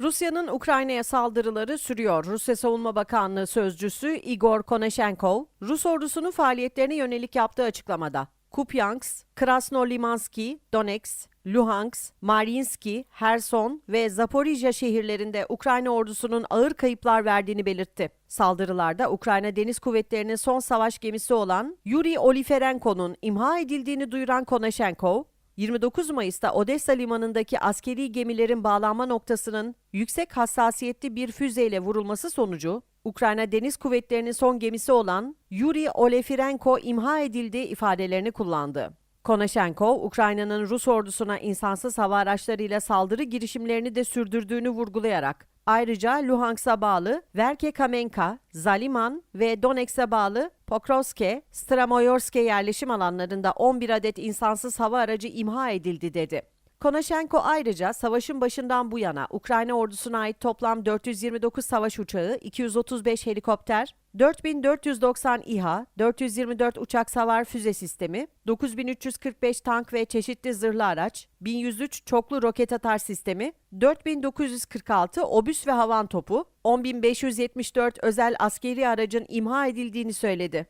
Rusya'nın Ukrayna'ya saldırıları sürüyor. Rusya Savunma Bakanlığı sözcüsü Igor Konashenkov, Rus ordusunun faaliyetlerine yönelik yaptığı açıklamada Kupyansk, Krasnolimanski, Donetsk, Luhansk, Mariinski, Herson ve Zaporijya şehirlerinde Ukrayna ordusunun ağır kayıplar verdiğini belirtti. Saldırılarda Ukrayna Deniz Kuvvetleri'nin son savaş gemisi olan Yuri Oliferenko'nun imha edildiğini duyuran Konashenkov, 29 Mayıs'ta Odessa limanındaki askeri gemilerin bağlanma noktasının yüksek hassasiyetli bir füzeyle vurulması sonucu Ukrayna Deniz Kuvvetleri'nin son gemisi olan Yuri Olefirenko imha edildiği ifadelerini kullandı. Konashenkov, Ukrayna'nın Rus ordusuna insansız hava araçlarıyla saldırı girişimlerini de sürdürdüğünü vurgulayarak ayrıca Luhansk'a bağlı Verke-Kamenka, Zaliman ve Donetsk'e bağlı Pokrovske, Stramoyorske yerleşim alanlarında 11 adet insansız hava aracı imha edildi dedi. Konashenko ayrıca savaşın başından bu yana Ukrayna ordusuna ait toplam 429 savaş uçağı, 235 helikopter, 4490 İHA, 424 uçak savar füze sistemi, 9345 tank ve çeşitli zırhlı araç, 1103 çoklu roket atar sistemi, 4946 obüs ve havan topu, 10574 özel askeri aracın imha edildiğini söyledi.